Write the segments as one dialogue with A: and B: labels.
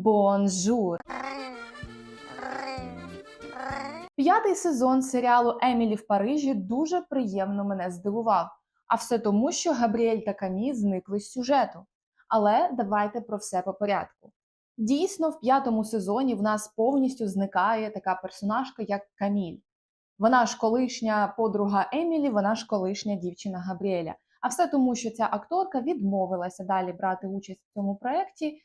A: Бонжур! П'ятий сезон серіалу Емілі в Парижі дуже приємно мене здивував. А все тому, що Габріель та Камі зникли з сюжету. Але давайте про все по порядку. Дійсно, в п'ятому сезоні в нас повністю зникає така персонажка, як Каміль. Вона ж колишня подруга Емілі, вона ж колишня дівчина Габріеля. А все тому, що ця акторка відмовилася далі брати участь в цьому проєкті.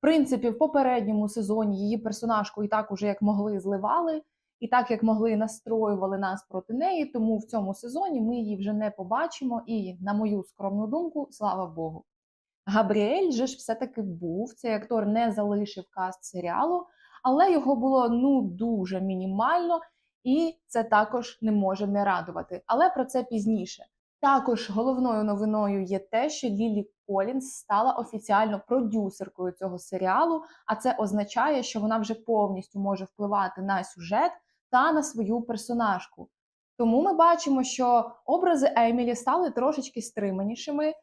A: Принципі, в попередньому сезоні її персонажку і так уже як могли зливали, і так як могли настроювали нас проти неї. Тому в цьому сезоні ми її вже не побачимо. І, на мою скромну думку, слава Богу. Габріель же ж все-таки був. Цей актор не залишив каст серіалу, але його було ну дуже мінімально, і це також не може не радувати. Але про це пізніше. Також головною новиною є те, що Лілі Колінс стала офіціально продюсеркою цього серіалу, а це означає, що вона вже повністю може впливати на сюжет та на свою персонажку. Тому ми бачимо, що образи Емілі стали трошечки стриманішими.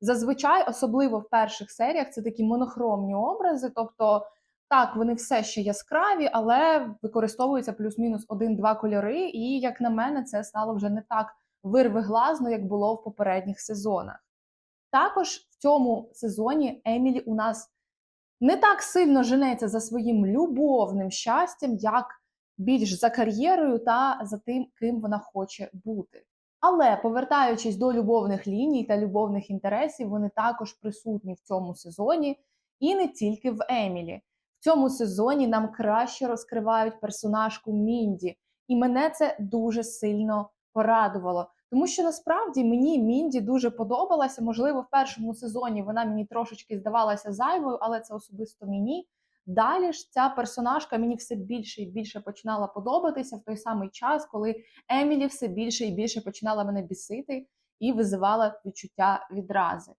A: Зазвичай, особливо в перших серіях, це такі монохромні образи, тобто так, вони все ще яскраві, але використовуються плюс-мінус один-два кольори. І, як на мене, це стало вже не так вирвиглазно, як було в попередніх сезонах. Також в цьому сезоні Емілі у нас не так сильно женеться за своїм любовним щастям, як більш за кар'єрою та за тим, ким вона хоче бути. Але повертаючись до любовних ліній та любовних інтересів, вони також присутні в цьому сезоні, і не тільки в Емілі. В цьому сезоні нам краще розкривають персонажку Мінді, і мене це дуже сильно порадувало. Тому що насправді мені Мінді дуже подобалася. Можливо, в першому сезоні вона мені трошечки здавалася зайвою, але це особисто мені. Далі ж ця персонажка мені все більше і більше починала подобатися в той самий час, коли Емілі все більше і більше починала мене бісити і визивала відчуття відрази.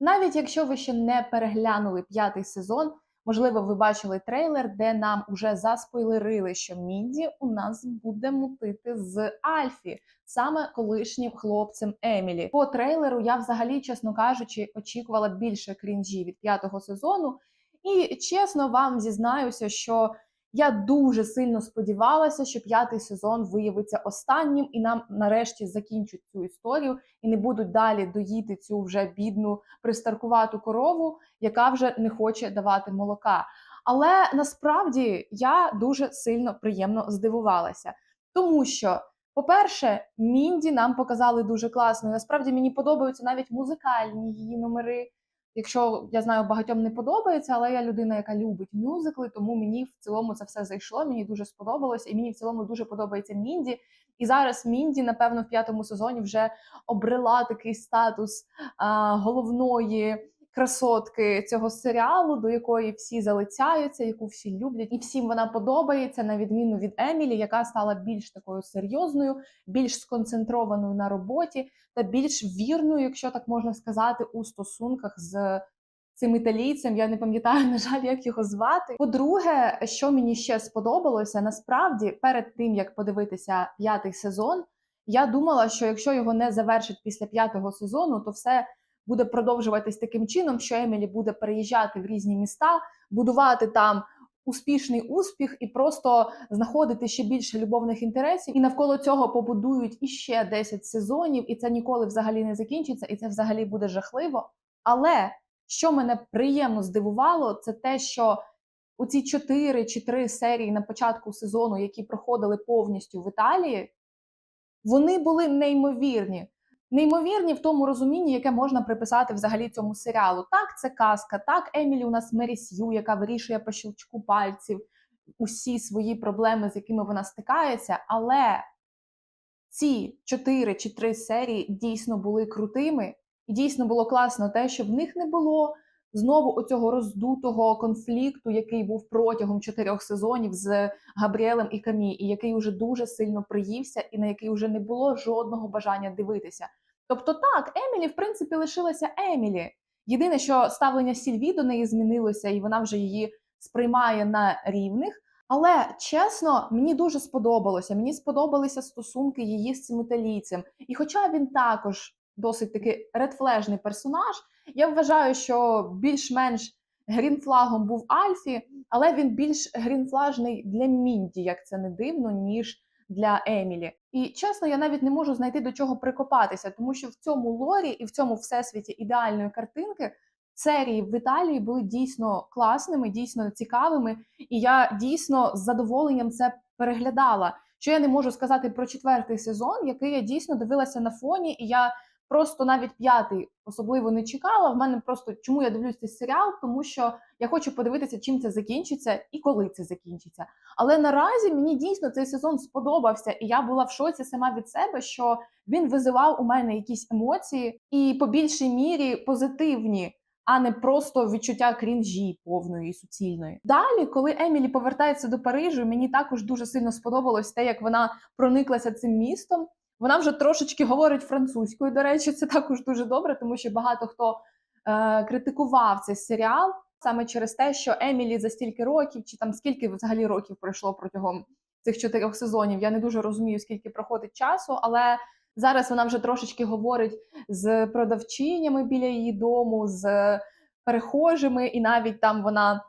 A: Навіть якщо ви ще не переглянули п'ятий сезон, можливо, ви бачили трейлер, де нам уже заспойлерили, що Мінді у нас буде мутити з Альфі, саме колишнім хлопцем Емілі. По трейлеру я взагалі, чесно кажучи, очікувала більше крінжі від п'ятого сезону. І чесно вам зізнаюся, що я дуже сильно сподівалася, що п'ятий сезон виявиться останнім, і нам нарешті закінчать цю історію і не будуть далі доїти цю вже бідну пристаркувату корову, яка вже не хоче давати молока. Але насправді я дуже сильно приємно здивувалася, тому що. По-перше, Мінді нам показали дуже класно. Насправді мені подобаються навіть музикальні її номери. Якщо я знаю, багатьом не подобається, але я людина, яка любить мюзикли, тому мені в цілому це все зайшло. Мені дуже сподобалось, і мені в цілому дуже подобається Мінді. І зараз Мінді, напевно, в п'ятому сезоні вже обрела такий статус а, головної красотки цього серіалу, до якої всі залицяються, яку всі люблять, і всім вона подобається, на відміну від Емілі, яка стала більш такою серйозною, більш сконцентрованою на роботі та більш вірною, якщо так можна сказати, у стосунках з. Цим італійцем я не пам'ятаю, на жаль, як його звати. По-друге, що мені ще сподобалося, насправді, перед тим як подивитися п'ятий сезон, я думала, що якщо його не завершать після п'ятого сезону, то все буде продовжуватись таким чином, що Емілі буде переїжджати в різні міста, будувати там успішний успіх і просто знаходити ще більше любовних інтересів. І навколо цього побудують іще 10 сезонів, і це ніколи взагалі не закінчиться, і це взагалі буде жахливо. Але що мене приємно здивувало, це те, що у ці 4 чи 3 серії на початку сезону, які проходили повністю в Італії, вони були неймовірні. Неймовірні в тому розумінні, яке можна приписати взагалі цьому серіалу. Так, це казка, так, Емілі у нас Мері яка вирішує по щелчку пальців усі свої проблеми, з якими вона стикається. Але ці чотири чи три серії дійсно були крутими, і дійсно було класно те, що в них не було знову оцього роздутого конфлікту, який був протягом чотирьох сезонів з Габріелем і Камі, і який уже дуже сильно приївся, і на який вже не було жодного бажання дивитися. Тобто, так, Емілі, в принципі, лишилася Емілі. Єдине, що ставлення Сільві до неї змінилося, і вона вже її сприймає на рівних. Але чесно, мені дуже сподобалося. Мені сподобалися стосунки її з цим італійцем. І хоча він також досить таки редфлежний персонаж, я вважаю, що більш-менш грінфлагом був Альфі, але він більш грінфлажний для Мінді, як це не дивно, ніж для Емілі. І чесно, я навіть не можу знайти до чого прикопатися, тому що в цьому лорі і в цьому всесвіті ідеальної картинки серії в Італії були дійсно класними, дійсно цікавими, і я дійсно з задоволенням це переглядала. Що я не можу сказати про четвертий сезон, який я дійсно дивилася на фоні, і я просто навіть п'ятий особливо не чекала. В мене просто чому я дивлюсь цей серіал, тому що я хочу подивитися, чим це закінчиться і коли це закінчиться. Але наразі мені дійсно цей сезон сподобався, і я була в шоці сама від себе, що він визивав у мене якісь емоції, і по більшій мірі позитивні. А не просто відчуття крінжі повної і суцільної. Далі, коли Емілі повертається до Парижу, мені також дуже сильно сподобалось те, як вона прониклася цим містом. Вона вже трошечки говорить французькою. До речі, це також дуже добре, тому що багато хто е, критикував цей серіал саме через те, що Емілі за стільки років, чи там скільки взагалі років пройшло протягом цих чотирьох сезонів. Я не дуже розумію, скільки проходить часу, але зараз вона вже трошечки говорить з продавчинями біля її дому, з перехожими, і навіть там вона.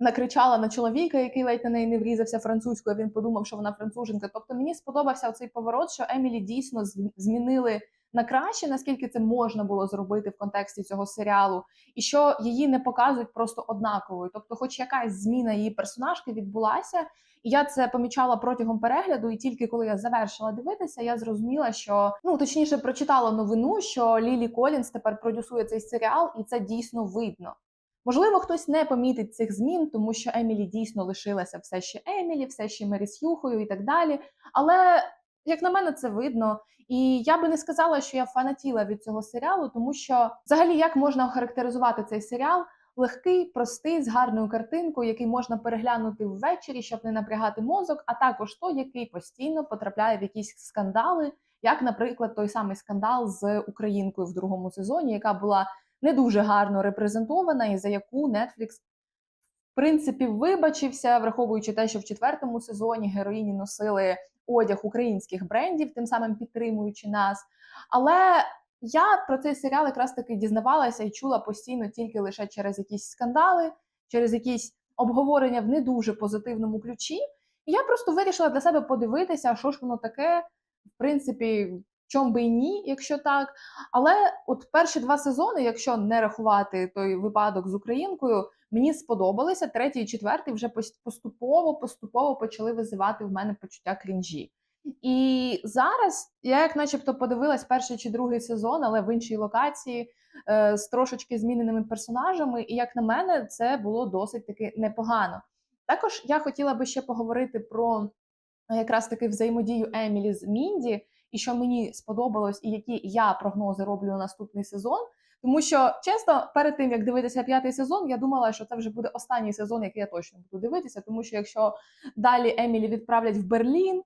A: Накричала на чоловіка, який ледь на неї не врізався французькою. Він подумав, що вона француженка. Тобто мені сподобався цей поворот, що Емілі дійсно змінили на краще, наскільки це можна було зробити в контексті цього серіалу, і що її не показують просто однаковою. Тобто, хоч якась зміна її персонажки відбулася, і я це помічала протягом перегляду. І тільки коли я завершила дивитися, я зрозуміла, що ну точніше прочитала новину, що Лілі Колінс тепер продюсує цей серіал, і це дійсно видно. Можливо, хтось не помітить цих змін, тому що Емілі дійсно лишилася все ще Емілі, все ще Мері Сьюхою і так далі. Але як на мене, це видно. І я би не сказала, що я фанатіла від цього серіалу, тому що взагалі як можна охарактеризувати цей серіал? Легкий, простий, з гарною картинкою, який можна переглянути ввечері, щоб не напрягати мозок, а також той, який постійно потрапляє в якісь скандали, як, наприклад, той самий скандал з українкою в другому сезоні, яка була не дуже гарно репрезентована, і за яку Netflix, в принципі, вибачився, враховуючи те, що в четвертому сезоні героїні носили одяг українських брендів, тим самим підтримуючи нас. Але я про цей серіал якраз таки дізнавалася і чула постійно тільки лише через якісь скандали, через якісь обговорення в не дуже позитивному ключі. І я просто вирішила для себе подивитися, що ж воно таке, в принципі, чом би і ні, якщо так. Але от перші два сезони, якщо не рахувати той випадок з українкою, мені сподобалися. Третій і четвертий вже поступово поступово почали визивати в мене почуття крінжі. І зараз я, як начебто, подивилась перший чи другий сезон, але в іншій локації е, з трошечки зміненими персонажами. І як на мене, це було досить таки непогано. Також я хотіла би ще поговорити про якраз таки взаємодію Емілі з Мінді і що мені сподобалось, і які я прогнози роблю на наступний сезон. Тому що, чесно, перед тим як дивитися п'ятий сезон, я думала, що це вже буде останній сезон, який я точно буду дивитися. Тому що якщо далі Емілі відправлять в Берлін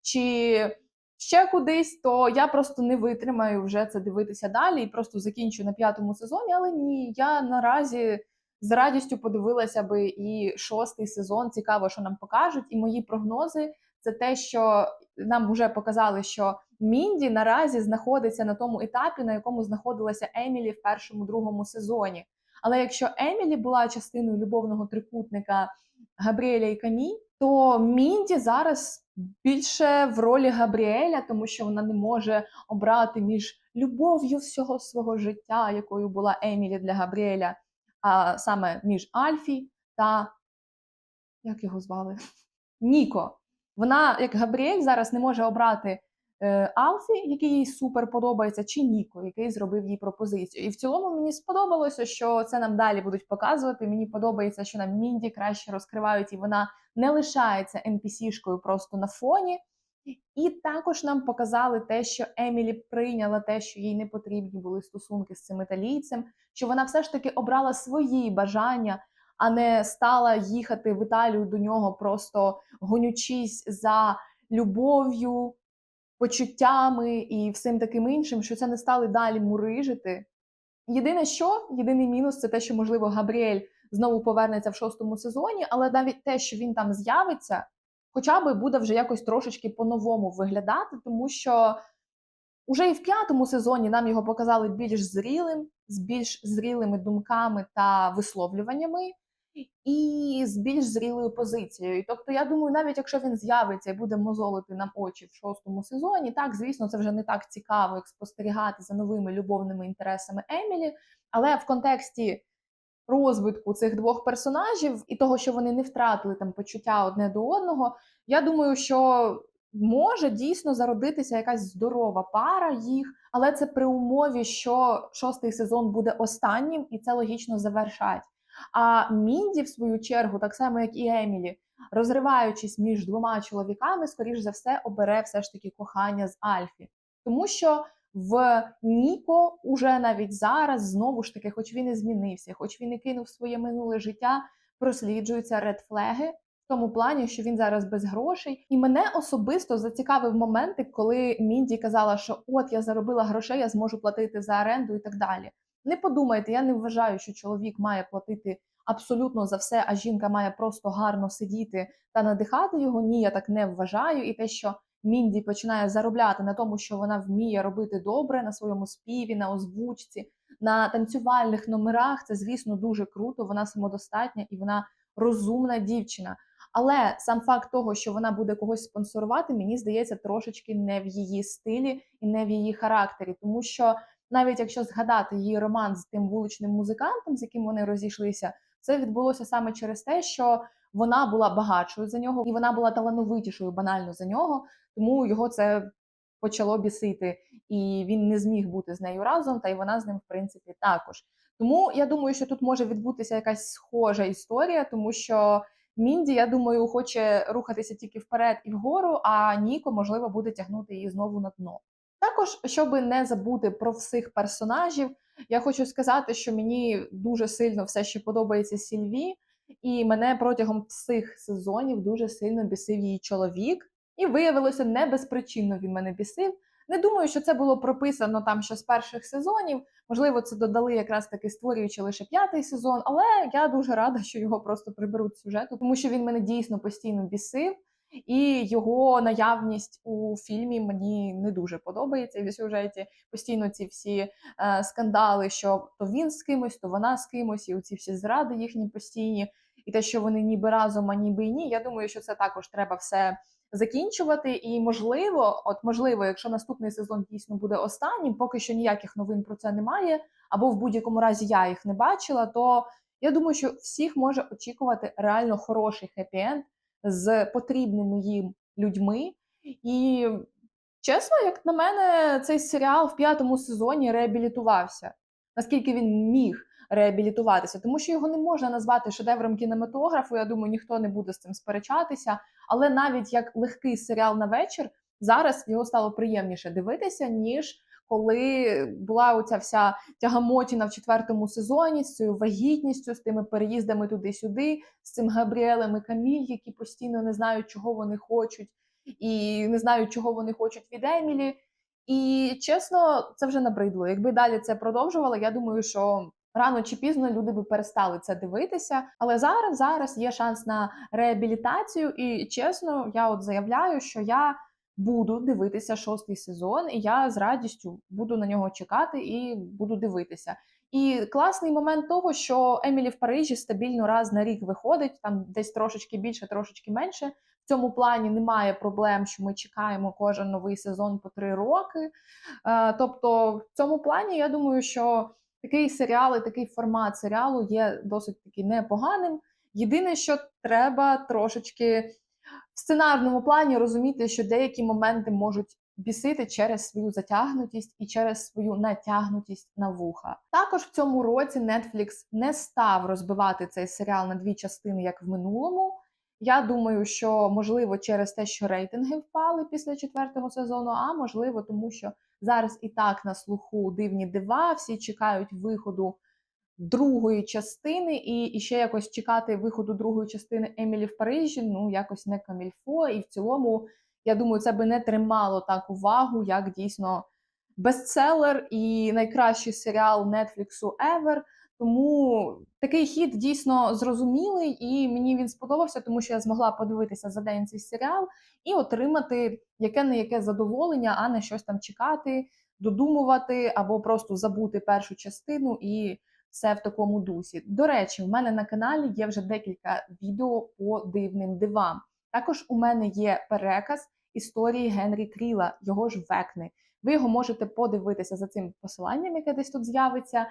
A: чи ще кудись, то я просто не витримаю вже це дивитися далі і просто закінчу на п'ятому сезоні. Але ні, я наразі з радістю подивилася би і шостий сезон. Цікаво, що нам покажуть, і мої прогнози це те, що нам вже показали, що Мінді наразі знаходиться на тому етапі, на якому знаходилася Емілі в першому другому сезоні. Але якщо Емілі була частиною любовного трикутника Габріеля і Камі, то Мінді зараз більше в ролі Габріеля, тому що вона не може обрати між любов'ю всього свого життя, якою була Емілі для Габріеля, а саме між Альфі та як його звали? Ніко. Вона, як Габріель, зараз не може обрати Алфі, який їй супер подобається, чи Ніко, який зробив їй пропозицію. І в цілому мені сподобалося, що це нам далі будуть показувати. Мені подобається, що нам Мінді краще розкривають, і вона не лишається NPC-шкою просто на фоні. І також нам показали те, що Емілі прийняла те, що їй не потрібні були стосунки з цим італійцем, що вона все ж таки обрала свої бажання а не стала їхати в Італію до нього, просто гонючись за любов'ю, почуттями і всім таким іншим, що це не стали далі мурижити. Єдине, що єдиний мінус, це те, що, можливо, Габріель знову повернеться в шостому сезоні, але навіть те, що він там з'явиться, хоча би буде вже якось трошечки по-новому виглядати, тому що Уже і в п'ятому сезоні нам його показали більш зрілим, з більш зрілими думками та висловлюваннями, і з більш зрілою позицією. Тобто, я думаю, навіть якщо він з'явиться і буде мозолити нам очі в шостому сезоні, так звісно, це вже не так цікаво, як спостерігати за новими любовними інтересами Емілі. Але в контексті розвитку цих двох персонажів і того, що вони не втратили там почуття одне до одного, я думаю, що може дійсно зародитися якась здорова пара їх, але це при умові, що шостий сезон буде останнім, і це логічно завершать. А Мінді, в свою чергу, так само як і Емілі, розриваючись між двома чоловіками, скоріш за все, обере все ж таки кохання з Альфі, тому що в Ніко уже навіть зараз знову ж таки, хоч він і змінився, хоч він і кинув своє минуле життя, просліджуються редфлеги в тому плані, що він зараз без грошей. І мене особисто зацікавив моменти, коли Мінді казала, що от я заробила грошей, я зможу платити за оренду і так далі. Не подумайте, я не вважаю, що чоловік має платити абсолютно за все, а жінка має просто гарно сидіти та надихати його. Ні, я так не вважаю. І те, що Мінді починає заробляти на тому, що вона вміє робити добре на своєму співі, на озвучці, на танцювальних номерах. Це, звісно, дуже круто. Вона самодостатня і вона розумна дівчина. Але сам факт того, що вона буде когось спонсорувати, мені здається, трошечки не в її стилі і не в її характері, тому що навіть якщо згадати її роман з тим вуличним музикантом, з яким вони розійшлися, це відбулося саме через те, що вона була багатшою за нього, і вона була талановитішою банально за нього, тому його це почало бісити, і він не зміг бути з нею разом, та й вона з ним, в принципі, також. Тому я думаю, що тут може відбутися якась схожа історія, тому що Мінді, я думаю, хоче рухатися тільки вперед і вгору, а Ніко, можливо, буде тягнути її знову на дно. Також, щоб не забути про всіх персонажів, я хочу сказати, що мені дуже сильно все ще подобається Сільві, і мене протягом всіх сезонів дуже сильно бісив її чоловік. І виявилося, не безпричинно він мене бісив. Не думаю, що це було прописано там ще з перших сезонів. Можливо, це додали якраз таки створюючи лише п'ятий сезон, але я дуже рада, що його просто приберуть сюжету, тому що він мене дійсно постійно бісив. І його наявність у фільмі мені не дуже подобається. В сюжеті постійно ці всі е, скандали, що то він з кимось, то вона з кимось, і оці всі зради їхні постійні, і те, що вони ніби разом, а ніби і ні. Я думаю, що це також треба все закінчувати. І можливо, от можливо, якщо наступний сезон дійсно буде останнім, поки що ніяких новин про це немає, або в будь-якому разі я їх не бачила, то я думаю, що всіх може очікувати реально хороший хеппі-енд з потрібними їм людьми. І чесно, як на мене, цей серіал в п'ятому сезоні реабілітувався. Наскільки він міг реабілітуватися, тому що його не можна назвати шедевром кінематографу. Я думаю, ніхто не буде з цим сперечатися. Але навіть як легкий серіал на вечір, зараз його стало приємніше дивитися, ніж коли була оця вся тягамотіна в четвертому сезоні з цією вагітністю, з тими переїздами туди-сюди, з цим Габріелем і Каміль, які постійно не знають, чого вони хочуть, і не знають, чого вони хочуть від Емілі. І чесно, це вже набридло. Якби далі це продовжувало, я думаю, що рано чи пізно люди би перестали це дивитися. Але зараз зараз є шанс на реабілітацію, і чесно, я от заявляю, що я буду дивитися шостий сезон, і я з радістю буду на нього чекати і буду дивитися. І класний момент того, що Емілі в Парижі стабільно раз на рік виходить, там десь трошечки більше, трошечки менше. В цьому плані немає проблем, що ми чекаємо кожен новий сезон по три роки. Е, тобто, в цьому плані я думаю, що такий серіал і такий формат серіалу є досить таки непоганим. Єдине, що треба трошечки в сценарному плані розуміти, що деякі моменти можуть бісити через свою затягнутість і через свою натягнутість на вуха. Також в цьому році Netflix не став розбивати цей серіал на дві частини, як в минулому. Я думаю, що можливо через те, що рейтинги впали після четвертого сезону, а можливо, тому що зараз і так на слуху дивні дива, всі чекають виходу другої частини, і, і ще якось чекати виходу другої частини Емілі в Парижі, ну якось не камільфо. І в цілому, я думаю, це би не тримало так увагу, як дійсно бестселер і найкращий серіал Нетфліксу ever. Тому такий хід дійсно зрозумілий, і мені він сподобався, тому що я змогла подивитися за день цей серіал і отримати яке не яке задоволення, а не щось там чекати, додумувати або просто забути першу частину і все в такому дусі. До речі, в мене на каналі є вже декілька відео по дивним дивам. Також у мене є переказ історії Генрі Кріла, його ж векни. Ви його можете подивитися за цим посиланням, яке десь тут з'явиться.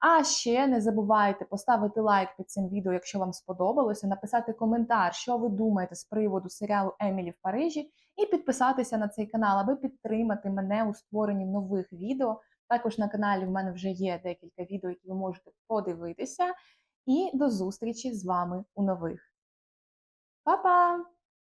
A: А ще не забувайте поставити лайк під цим відео, якщо вам сподобалося, написати коментар, що ви думаєте з приводу серіалу Емілі в Парижі, і підписатися на цей канал, аби підтримати мене у створенні нових відео. Також на каналі в мене вже є декілька відео, які ви можете подивитися. І до зустрічі з вами у нових. Па-па!